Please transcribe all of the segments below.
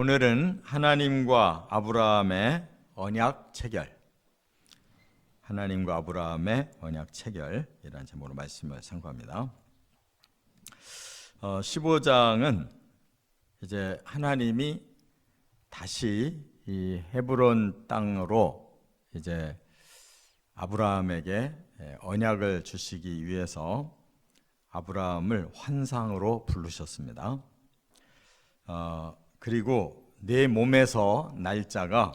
오늘은 하나님과 아브라함의 언약 체결. 하나님과 아브라함의 언약 체결이라는 제목으로 말씀을 상고합니다. 어, 15장은 이제 하나님이 다시 이 헤브론 땅으로 이제 아브라함에게 언약을 주시기 위해서 아브라함을 환상으로 부르셨습니다. 어, 그리고 내 몸에서 날짜가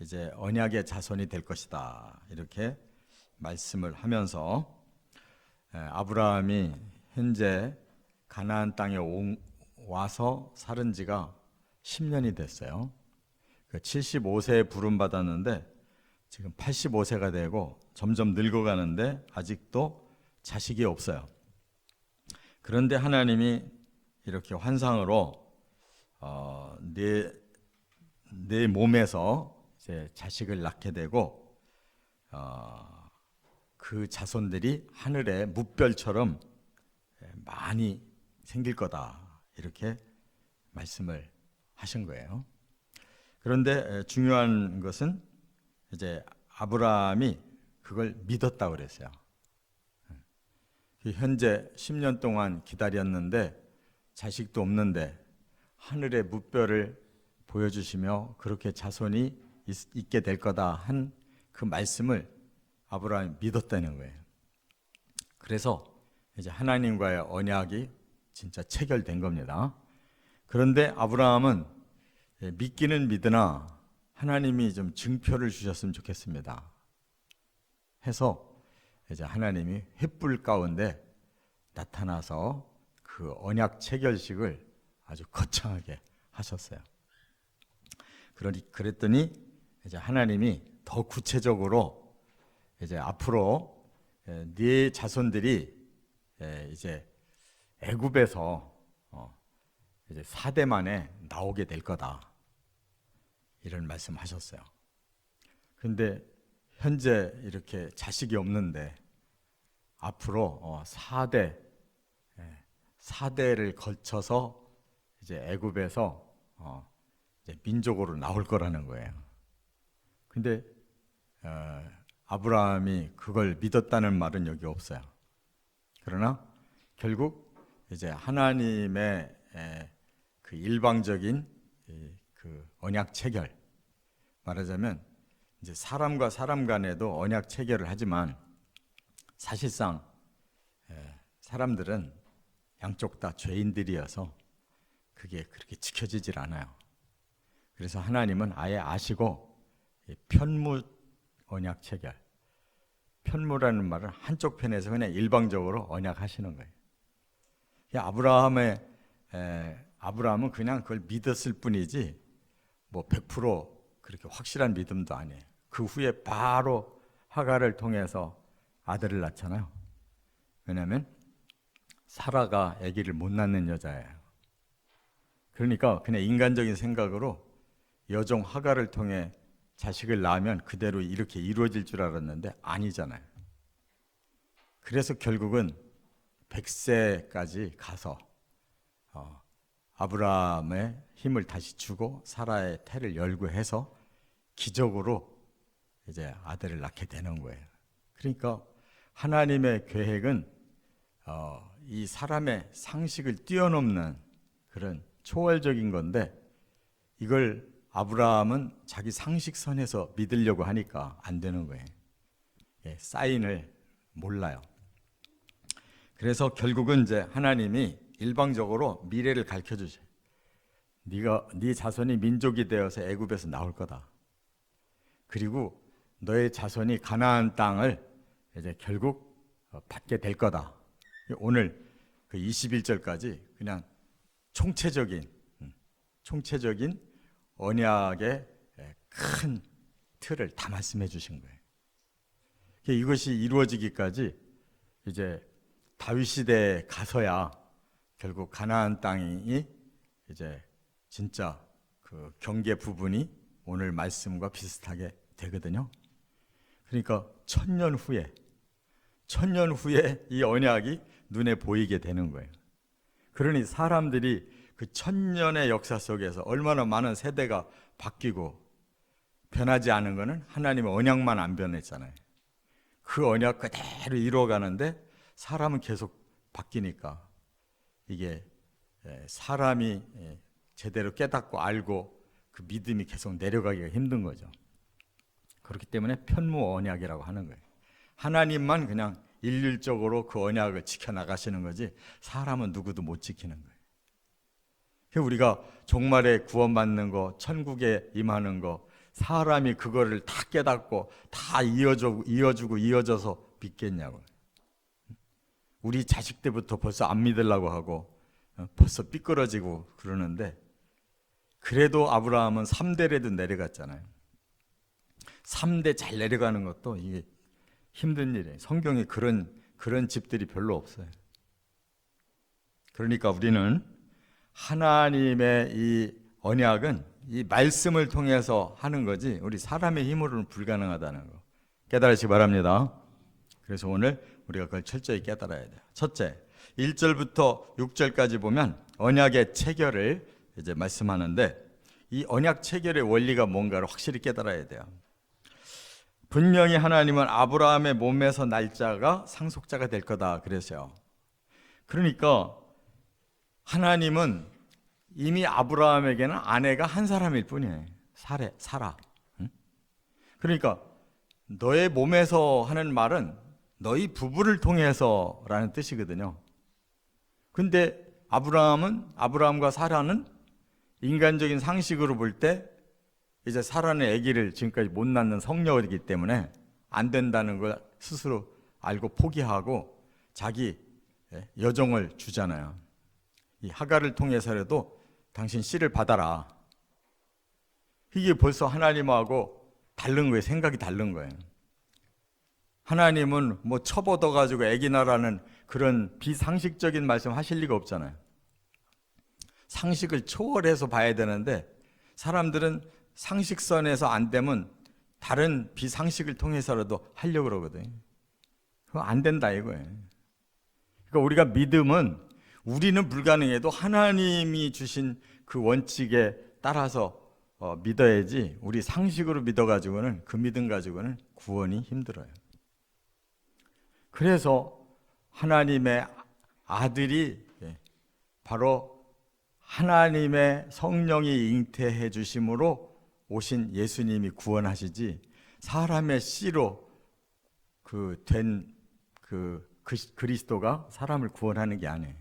이제 언약의 자손이 될 것이다 이렇게 말씀을 하면서 에, 아브라함이 현재 가나안 땅에 온- 와서 살은 지가 10년이 됐어요. 75세에 부름 받았는데 지금 85세가 되고 점점 늙어가는데 아직도 자식이 없어요. 그런데 하나님이 이렇게 환상으로 어, 내, 내 몸에서 이제 자식을 낳게 되고 어, 그 자손들이 하늘의 무별처럼 많이 생길 거다 이렇게 말씀을 하신 거예요. 그런데 중요한 것은 이제 아브라함이 그걸 믿었다 그랬어요. 그 현재 10년 동안 기다렸는데 자식도 없는데 하늘의 무뼈를 보여주시며 그렇게 자손이 있, 있게 될 거다 한 그 말씀을 아브라함이 믿었다는 거예요. 그래서 이제 하나님과의 언약이 진짜 체결된 겁니다. 그런데 아브라함은 예, 믿기는 믿으나 하나님이 좀 증표를 주셨으면 좋겠습니다. 해서 이제 하나님이 횃불 가운데 나타나서 그 언약 체결식을 아주 거창하게 하셨어요. 그러니 그랬더니 이제 하나님이 더 구체적으로 이제 앞으로 에, 네 자손들이 에, 이제 애굽에서 어, 이제 4대 만에 나오게 될 거다. 이런 말씀하셨어요. 근데 현재 이렇게 자식이 없는데 앞으로 어, 4대 4대를 거쳐서 이제 애굽에서 어, 이제 민족으로 나올 거라는 거예요. 근데 어, 아브라함이 그걸 믿었다는 말은 여기 없어요. 그러나 결국 이제 하나님의 에, 그 일방적인 이, 그 언약 체결 말하자면 이제 사람과 사람 간에도 언약 체결을 하지만 사실상 에, 사람들은 양쪽 다 죄인들이어서 그게 그렇게 지켜지질 않아요. 그래서 하나님은 아예 아시고 이 편무 언약 체결. 편무라는 말은 한쪽 편에서 그냥 일방적으로 언약하시는 거예요. 이 아브라함의 에, 아브라함은 그냥 그걸 믿었을 뿐이지 뭐 100% 그렇게 확실한 믿음도 아니에요. 그 후에 바로 하가를 통해서 아들을 낳잖아요. 왜냐하면 사라가 아기를 못 낳는 여자예요. 그러니까 그냥 인간적인 생각으로 여종 하가를 통해 자식을 낳으면 그대로 이렇게 이루어질 줄 알았는데 아니잖아요. 그래서 결국은 100세까지 가서 어, 아브라함의 힘을 다시 주고 사라의 태를 열고 해서 기적으로 이제 아들을 낳게 되는 거예요. 그러니까 하나님의 계획은 어, 이 사람의 상식을 뛰어넘는 그런 초월적인 건데 이걸 아브라함은 자기 상식선에서 믿으려고 하니까 안 되는 거예요. 예, 사인을 몰라요. 그래서 결국은 이제 하나님이 일방적으로 미래를 가르쳐 주셔. 네가 네 자손이 민족이 되어서 애굽에서 나올 거다. 그리고 너의 자손이 가나안 땅을 이제 결국 어, 받게 될 거다. 오늘 그 21절까지 그냥 총체적인 음, 총체적인 언약의 큰 틀을 다 말씀해 주신 거예요. 이것이 이루어지기까지 이제 다윗 시대에 가서야 결국 가나안 땅이 이제 진짜 그 경계 부분이 오늘 말씀과 비슷하게 되거든요. 그러니까 천년 후에 천년 후에 이 언약이 눈에 보이게 되는 거예요. 그러니 사람들이 그 천년의 역사 속에서 얼마나 많은 세대가 바뀌고 변하지 않은 거는 하나님의 언약만 안 변했잖아요. 그 언약 그대로 이루어가는데 사람은 계속 바뀌니까 이게 예, 사람이 예, 제대로 깨닫고 알고 그 믿음이 계속 내려가기가 힘든 거죠. 그렇기 때문에 편무 언약이라고 하는 거예요. 하나님만 그냥 일률적으로 그 언약을 지켜 나가시는 거지 사람은 누구도 못 지키는 거예요. 우리가 종말에 구원받는 거, 천국에 임하는 거, 사람이 그거를 다 깨닫고 다 이어주고 이어주고 이어져서 믿겠냐고. 우리 자식 때부터 벌써 안 믿으려고 하고 어, 벌써 삐끄러지고 그러는데 그래도 아브라함은 3대라도 내려갔잖아요. 3대 잘 내려가는 것도 이게 힘든 일이에요. 성경에 그런 그런 집들이 별로 없어요. 그러니까 우리는 하나님의 이 언약은 이 말씀을 통해서 하는 거지 우리 사람의 힘으로는 불가능하다는 거 깨달으시기 바랍니다. 그래서 오늘 우리가 그걸 철저히 깨달아야 돼요. 첫째, 1절부터 6절까지 보면 언약의 체결을 이제 말씀하는데 이 언약 체결의 원리가 뭔가를 확실히 깨달아야 돼요. 분명히 하나님은 아브라함의 몸에서 날짜가 상속자가 될 거다 그랬어요. 그러니까 하나님은 이미 아브라함에게는 아내가 한 사람일 뿐이에요. 사례, 사라. 응? 그러니까 너의 몸에서 하는 말은 너희 부부를 통해서라는 뜻이거든요. 근데 아브라함은 아브라함과 사라는 인간적인 상식으로 볼 때 이제 사라는 아기를 지금까지 못 낳는 성녀이기 때문에 안 된다는 걸 스스로 알고 포기하고 자기 예, 여종을 주잖아요. 이 하가를 통해서라도 당신 씨를 받아라. 이게 벌써 하나님하고 다른 거예요. 생각이 다른 거예요. 하나님은 뭐 처버더 가지고 아기 낳으라는 그런 비상식적인 말씀 하실 리가 없잖아요. 상식을 초월해서 봐야 되는데 사람들은 상식선에서 안 되면 다른 비상식을 통해서라도 하려고 그러거든요. 그거 안 된다 이거예요. 그러니까 우리가 믿음은 우리는 불가능해도 하나님이 주신 그 원칙에 따라서 어, 믿어야지 우리 상식으로 믿어가지고는 그 믿음 가지고는 구원이 힘들어요. 그래서 하나님의 아들이 예, 바로 하나님의 성령이 잉태해 주심으로 오신 예수님이 구원하시지 사람의 씨로 그된그 그리스도가 사람을 구원하는 게 아니에요.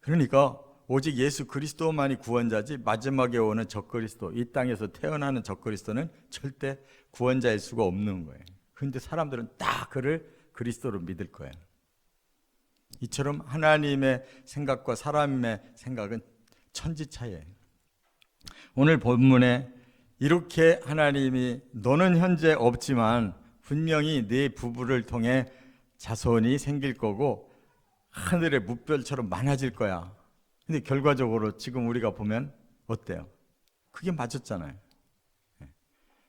그러니까 오직 예수 그리스도만이 구원자지 마지막에 오는 적그리스도 이 땅에서 태어나는 적그리스도는 절대 구원자일 수가 없는 거예요. 근데 사람들은 다 그를 그리스도로 믿을 거예요. 이처럼 하나님의 생각과 사람의 생각은 천지 차이예요. 오늘 본문에 이렇게 하나님이 너는 현재 없지만 분명히 네 부부를 통해 자손이 생길 거고 하늘의 무별처럼 많아질 거야. 근데 결과적으로 지금 우리가 보면 어때요? 그게 맞았잖아요.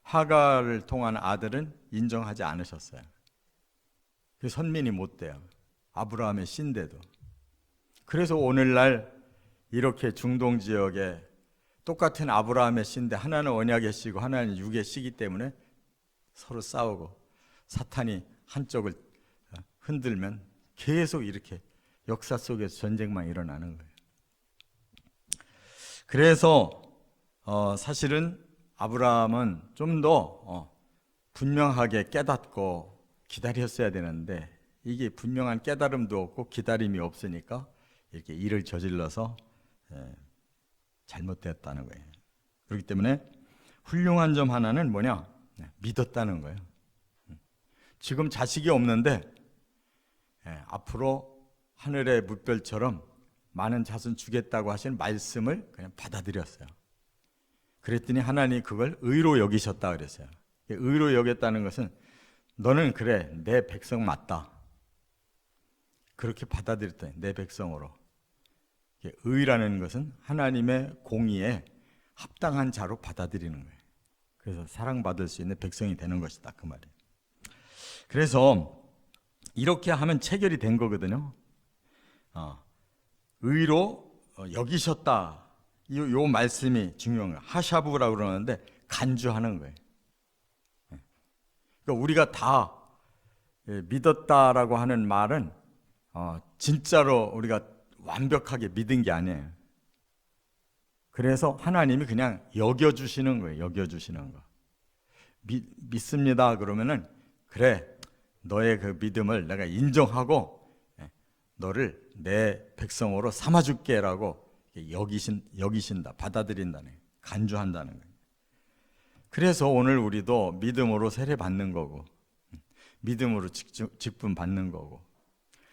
하가를 통한 아들은 인정하지 않으셨어요. 그 선민이 못 돼요. 아브라함의 신데도. 그래서 오늘날 이렇게 중동 지역에 똑같은 아브라함의 씨인데 하나는 언약의 씨고 하나는 육의 씨기 때문에 서로 싸우고 사탄이 한쪽을 흔들면 계속 이렇게 역사 속에서 전쟁만 일어나는 거예요. 그래서 어, 사실은 아브라함은 좀더 어, 분명하게 깨닫고 기다렸어야 되는데 이게 분명한 깨달음도 없고 기다림이 없으니까 이렇게 일을 저질러서 예, 잘못되었다는 거예요. 그렇기 때문에 훌륭한 점 하나는 뭐냐? 네, 믿었다는 거예요. 음. 지금 자식이 없는데 예, 앞으로 하늘의 물별처럼 많은 자손 주겠다고 하신 말씀을 그냥 받아들였어요. 그랬더니 하나님 그걸 의로 여기셨다 그랬어요. 의로 여겼다는 것은 너는 그래 내 백성 맞다. 그렇게 받아들였더니 내 백성으로. 의라는 것은 하나님의 공의에 합당한 자로 받아들이는 거예요. 그래서 사랑받을 수 있는 백성이 되는 것이다 그 말이에요. 그래서 이렇게 하면 체결이 된 거거든요. 어, 의로 어, 여기셨다. 이, 요 말씀이 중요한 거예요. 하샤부라고 그러는데 간주하는 거예요. 예. 그러니까 우리가 다 예, 믿었다라고 하는 말은 어, 진짜로 우리가 완벽하게 믿은 게 아니에요. 그래서 하나님이 그냥 여겨주시는 거예요. 여겨주시는 거. 믿, 믿습니다. 그러면은 그래 너의 그 믿음을 내가 인정하고 예, 너를 내 백성으로 삼아줄게라고 여기신 여기신다 받아들인다네 간주한다는 거예요. 그래서 오늘 우리도 믿음으로 세례 받는 거고 음, 믿음으로 직- 직분 받는 거고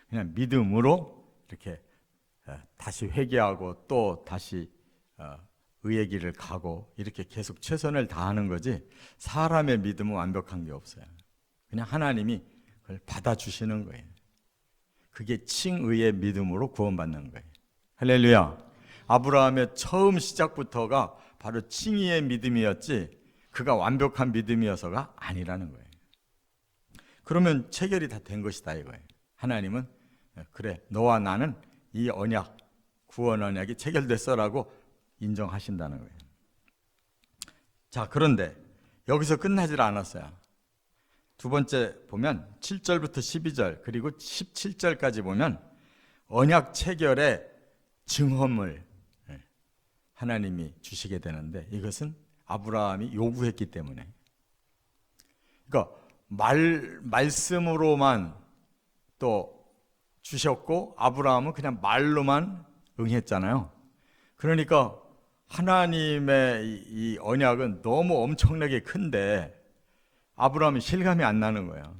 그냥 믿음으로 이렇게 어, 다시 회개하고 또 다시 어, 의의 길을 가고 이렇게 계속 최선을 다하는 거지 사람의 믿음은 완벽한 게 없어요. 그냥 하나님이 그걸 받아주시는 거예요. 그게 칭의의 믿음으로 구원받는 거예요. 할렐루야. 아브라함의 처음 시작부터가 바로 칭의의 믿음이었지 그가 완벽한 믿음이어서가 아니라는 거예요. 그러면 체결이 다 된 것이다 이거예요. 하나님은 그래 너와 나는 이 언약 구원 언약이 체결됐어라고 인정하신다는 거예요. 자 그런데 여기서 끝나질 않았어요. 두 번째 보면 7절부터 12절 그리고 17절까지 보면 언약 체결의 증험을 예, 하나님이 주시게 되는데 이것은 아브라함이 요구했기 때문에 그러니까 말 말씀으로만 또 주셨고 아브라함은 그냥 말로만 응했잖아요. 그러니까 하나님의 이, 이 언약은 너무 엄청나게 큰데 아브라함이 실감이 안 나는 거예요.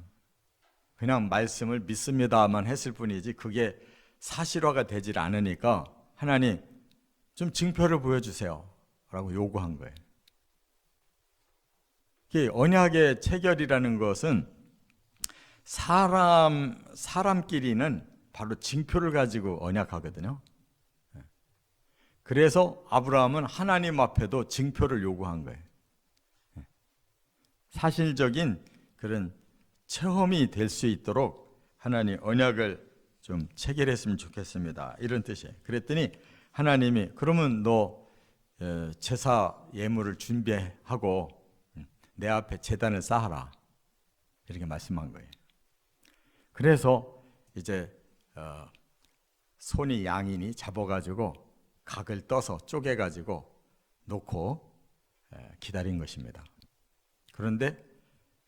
그냥 말씀을 믿습니다만 했을 뿐이지 그게 사실화가 되질 않으니까 하나님 좀 증표를 보여주세요. 라고 요구한 거예요. 언약의 체결이라는 것은 사람, 사람끼리는 바로 징표를 가지고 언약하거든요. 그래서 아브라함은 하나님 앞에도 징표를 요구한 거예요. 사실적인 그런 체험이 될 수 있도록 하나님 언약을 좀 체결했으면 좋겠습니다. 이런 뜻이에요. 그랬더니 하나님이 그러면 너 어, 제사 예물을 준비하고 음, 내 앞에 제단을 쌓아라 이렇게 말씀한 거예요. 그래서 이제 어, 손이 양이니 잡아가지고 각을 떠서 쪼개가지고 놓고 에, 기다린 것입니다. 그런데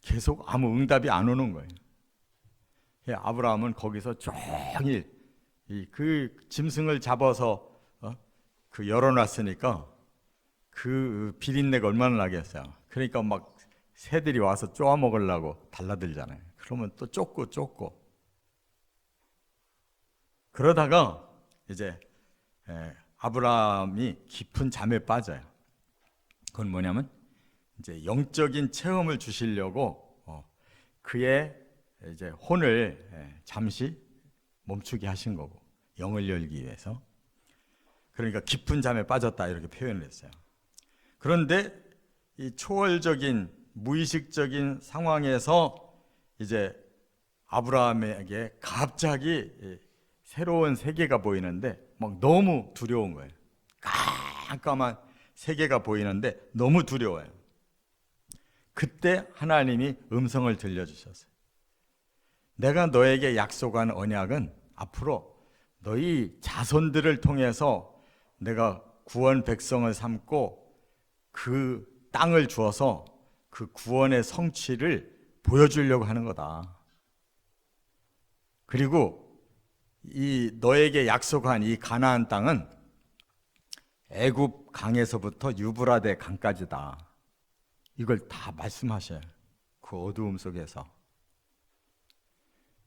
계속 아무 응답이 안 오는 거예요. 예, 아브라함은 거기서 종일 이 그 짐승을 잡아서 어? 그 열어놨으니까 그 비린내가 얼마나 나겠어요. 그러니까 막 새들이 와서 쪼아 먹으려고 달라들잖아요. 그러면 또 쫓고 쫓고 그러다가 이제 에, 아브라함이 깊은 잠에 빠져요. 그건 뭐냐면 이제 영적인 체험을 주시려고 어, 그의 이제 혼을 예, 잠시 멈추게 하신 거고 영을 열기 위해서 그러니까 깊은 잠에 빠졌다 이렇게 표현을 했어요. 그런데 이 초월적인 무의식적인 상황에서 이제 아브라함에게 갑자기 이 새로운 세계가 보이는데 막 너무 두려운 거예요. 깜깜한 세계가 보이는데 너무 두려워요. 그때 하나님이 음성을 들려주셨어요. 내가 너에게 약속한 언약은 앞으로 너희 자손들을 통해서 내가 구원 백성을 삼고 그 땅을 주어서 그 구원의 성취를 보여주려고 하는 거다. 그리고 이 너에게 약속한 이 가나안 땅은 애굽 강에서부터 유브라데 강까지다. 이걸 다 말씀하셔요. 그 어두움 속에서.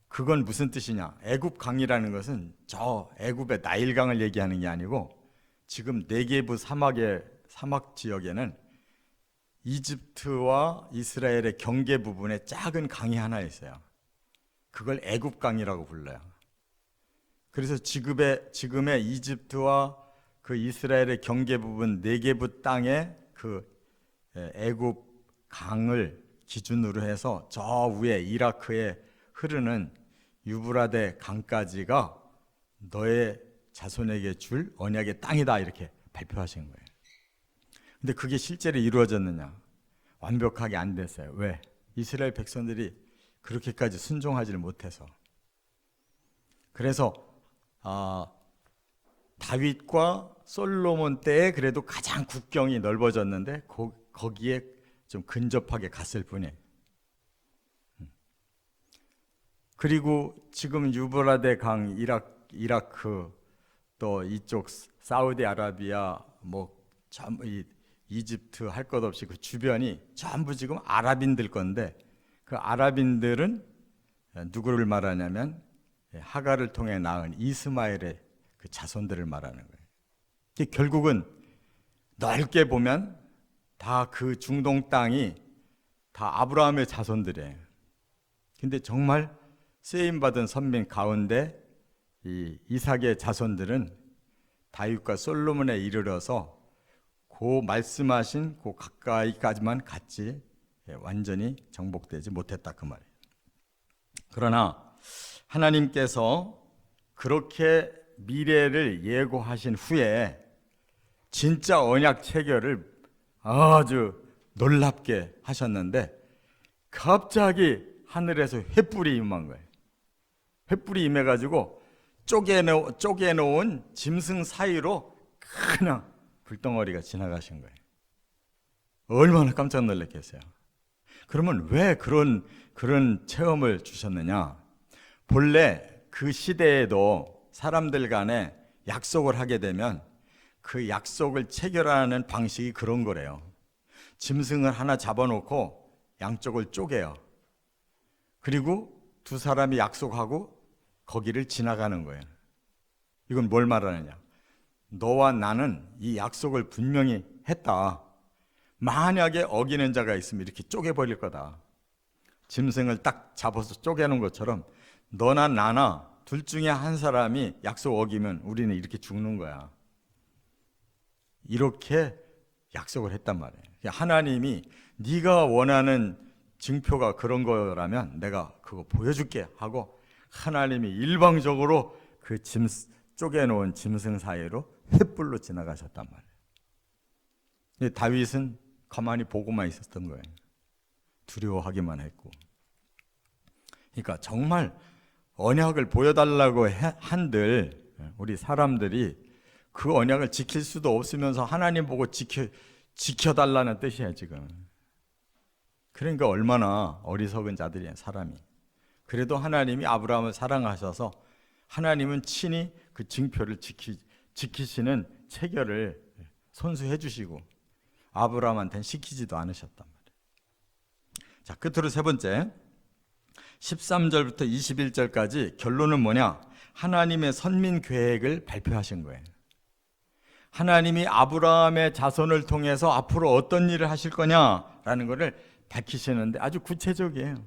그건 무슨 뜻이냐? 애굽 강이라는 것은 저 애굽의 나일강을 얘기하는 게 아니고 지금 네게부 사막의 사막 지역에는 이집트와 이스라엘의 경계 부분에 작은 강이 하나 있어요. 그걸 애굽 강이라고 불러요. 그래서 지금의 지금의 이집트와 그 이스라엘의 경계 부분 네게부 땅에 그 애굽 강을 기준으로 해서 저 위에 이라크에 흐르는 유브라데 강까지가 너의 자손에게 줄 언약의 땅이다 이렇게 발표하신 거예요. 근데 그게 실제로 이루어졌느냐? 완벽하게 안 됐어요. 왜? 이스라엘 백성들이 그렇게까지 순종하지를 못해서. 그래서 아, 다윗과 솔로몬 때에 그래도 가장 국경이 넓어졌는데 거, 거기에 좀 근접하게 갔을 뿐이에요. 음. 그리고 지금 유브라데 강 이락 이라크 또 이쪽 사우디아라비아 뭐이 이집트 할 것 없이 그 주변이 전부 지금 아랍인들 건데 그 아랍인들은 누구를 말하냐면 하가를 통해 낳은 이스마엘의 그 자손들을 말하는 거예요. 결국은 넓게 보면 다 그 중동 땅이 다 아브라함의 자손들이에요. 근데 정말 쓰임 받은 선민 가운데 이 이삭의 자손들은 다윗과 솔로몬에 이르러서 그 말씀하신 그 가까이까지만 갔지 예, 완전히 정복되지 못했다 그 말이에요. 그러나 하나님께서 그렇게 미래를 예고하신 후에 진짜 언약 체결을 아주 놀랍게 하셨는데 갑자기 하늘에서 횃불이 임한 거예요. 횃불이 임해가지고 쪼개놓, 쪼개놓은 짐승 사이로 그냥 불덩어리가 지나가신 거예요. 얼마나 깜짝 놀랐겠어요. 그러면 왜 그런 그런 체험을 주셨느냐? 본래 그 시대에도 사람들 간에 약속을 하게 되면 그 약속을 체결하는 방식이 그런 거래요. 짐승을 하나 잡아놓고 양쪽을 쪼개요. 그리고 두 사람이 약속하고 거기를 지나가는 거예요. 이건 뭘 말하느냐? 너와 나는 이 약속을 분명히 했다. 만약에 어기는 자가 있으면 이렇게 쪼개버릴 거다. 짐승을 딱 잡아서 쪼개는 것처럼 너나 나나 둘 중에 한 사람이 약속 어기면 우리는 이렇게 죽는 거야. 이렇게 약속을 했단 말이에요. 하나님이 네가 원하는 증표가 그런 거라면 내가 그거 보여줄게 하고 하나님이 일방적으로 그 짐 쪼개놓은 짐승 사이로 횃불로 지나가셨단 말이에요. 다윗은 가만히 보고만 있었던 거예요. 두려워하기만 했고. 그러니까 정말 언약을 보여달라고 한들 우리 사람들이 그 언약을 지킬 수도 없으면서 하나님 보고 지켜 지켜달라는 뜻이야 지금. 그러니까 얼마나 어리석은 자들이야 사람이. 그래도 하나님이 아브라함을 사랑하셔서 하나님은 친히 그 증표를 지키, 지키시는 체결을 손수해 주시고 아브라함한테는 시키지도 않으셨단 말이에요. 자, 끝으로 세 번째. 13절부터 21절까지 결론은 뭐냐? 하나님의 선민 계획을 발표하신 거예요. 하나님이 아브라함의 자손을 통해서 앞으로 어떤 일을 하실 거냐라는 것을 밝히시는데 아주 구체적이에요.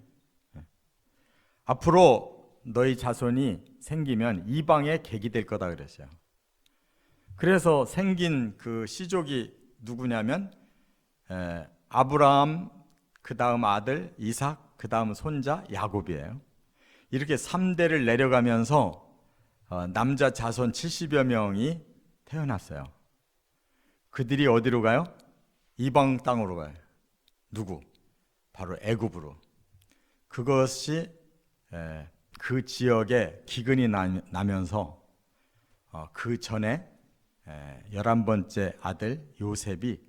앞으로 너희 자손이 생기면 이방의 객이 될 거다 그랬어요. 그래서 생긴 그 시족이 누구냐면 에, 아브라함 그 다음 아들 이삭 그 다음 손자 야곱이에요. 이렇게 3대를 내려가면서 어, 남자 자손 70여 명이 태어났어요. 그들이 어디로 가요? 이방 땅으로 가요. 누구? 바로 애굽으로. 그것이 에, 그 지역에 기근이 나면서 어, 그 전에 열한 번째 아들 요셉이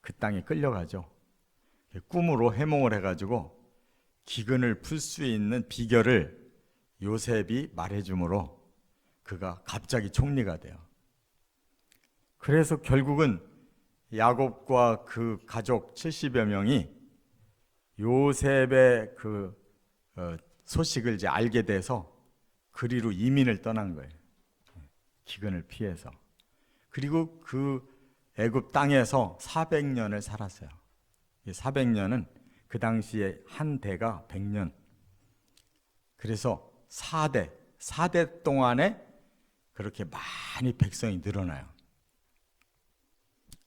그 땅에 끌려가죠. 꿈으로 해몽을 해가지고 기근을 풀 수 있는 비결을 요셉이 말해주므로 그가 갑자기 총리가 돼요. 그래서 결국은 야곱과 그 가족 70여 명이 요셉의 그 어, 소식을 이제 알게 돼서 그리로 이민을 떠난 거예요. 기근을 피해서. 그리고 그 애굽 땅에서 400년을 살았어요. 400년은 그 당시에 한 대가 100년. 그래서 4대, 4대 동안에 그렇게 많이 백성이 늘어나요.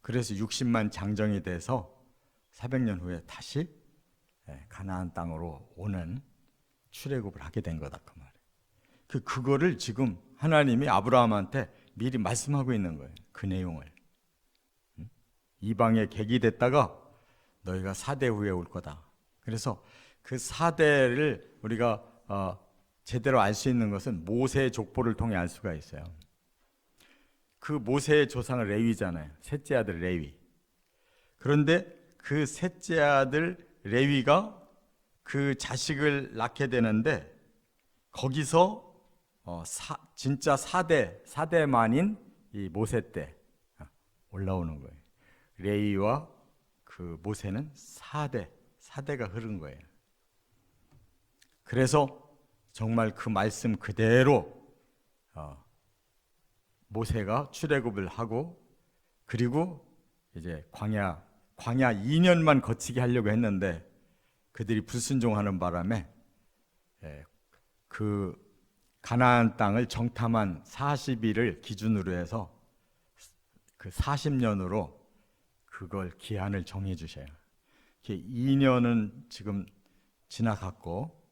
그래서 60만 장정이 돼서 400년 후에 다시 예, 가나안 땅으로 오는 출애굽을 하게 된 거다 그 말. 그 그거를 지금 하나님이 아브라함한테 미리 말씀하고 있는 거예요. 그 내용을. 응? 이방의 객이 됐다가 너희가 사대 후에 올 거다. 그래서 그 사대를 우리가 어, 제대로 알 수 있는 것은 모세의 족보를 통해 알 수가 있어요. 그 모세의 조상은 레위잖아요. 셋째 아들 레위. 그런데 그 셋째 아들 레위가 그 자식을 낳게 되는데 거기서 어, 사, 진짜 4대, 4대만인 이 모세 때 올라오는 거예요. 레위와 그 모세는 4대, 4대가 흐른 거예요. 그래서 정말 그 말씀 그대로 어, 모세가 출애굽을 하고 그리고 이제 광야 광야 2년만 거치게 하려고 했는데 그들이 불순종하는 바람에 예, 그 가나안 땅을 정탐한 40일을 기준으로 해서 그 40년으로 그걸 기한을 정해 주셔요. 2년은 지금 지나갔고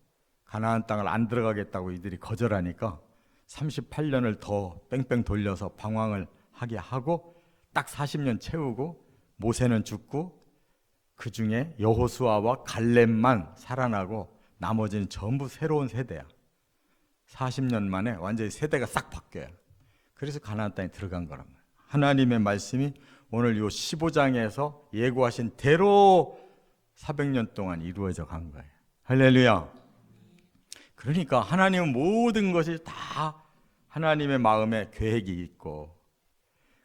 가나안 땅을 안 들어가겠다고 이들이 거절하니까 38년을 더 뺑뺑 돌려서 방황을 하게 하고 딱 40년 채우고 모세는 죽고 그 중에 여호수아와 갈렙만 살아나고 나머지는 전부 새로운 세대야. 40년 만에 완전히 세대가 싹 바뀌어요. 그래서 가나안 땅에 들어간 거란 말이에요. 하나님의 말씀이 오늘 요 15장에서 예고하신 대로 400년 동안 이루어져 간 거예요. 할렐루야. 그러니까 하나님은 모든 것이 다 하나님의 마음에 계획이 있고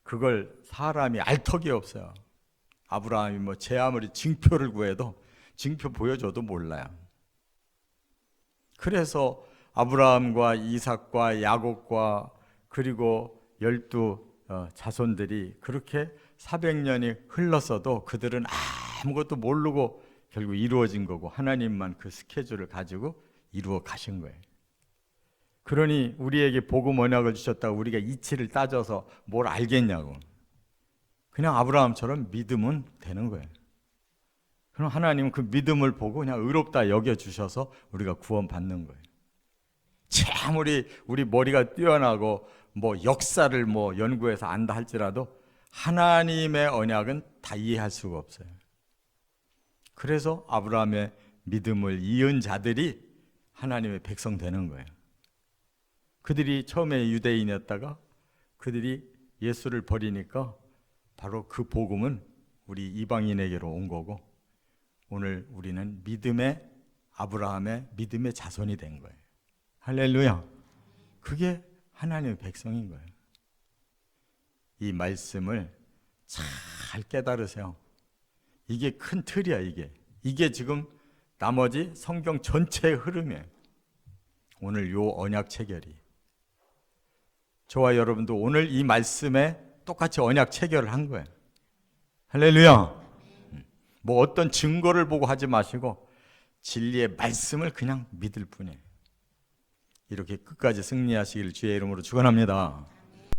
그걸 사람이 알 턱이 없어요. 아브라함이 뭐제 아무리 증표를 구해도 증표 보여줘도 몰라요. 그래서 아브라함과 이삭과 야곱과 그리고 열두 어, 자손들이 그렇게 400년이 흘렀어도 그들은 아무것도 모르고 결국 이루어진 거고 하나님만 그 스케줄을 가지고 이루어 가신 거예요. 그러니 우리에게 복음 언약을 주셨다고 우리가 이치를 따져서 뭘 알겠냐고. 그냥 아브라함처럼 믿으면 되는 거예요. 그럼 하나님은 그 믿음을 보고 그냥 의롭다 여겨 주셔서 우리가 구원 받는 거예요. 참 우리 우리 머리가 뛰어나고 뭐 역사를 뭐 연구해서 안다 할지라도 하나님의 언약은 다 이해할 수가 없어요. 그래서 아브라함의 믿음을 이은 자들이 하나님의 백성 되는 거예요. 그들이 처음에 유대인이었다가 그들이 예수를 버리니까 바로 그 복음은 우리 이방인에게로 온 거고 오늘 우리는 믿음의 아브라함의 믿음의 자손이 된 거예요. 할렐루야. 그게 하나님의 백성인 거예요. 이 말씀을 잘 깨달으세요. 이게 큰 틀이야, 이게. 이게 지금 나머지 성경 전체의 흐름이에요. 오늘 요 언약 체결이. 저와 여러분도 오늘 이 말씀에 똑같이 언약 체결을 한 거예요. 할렐루야. 뭐 어떤 증거를 보고 하지 마시고 진리의 말씀을 그냥 믿을 뿐이에요. 이렇게 끝까지 승리하시기를 주의 이름으로 축원합니다.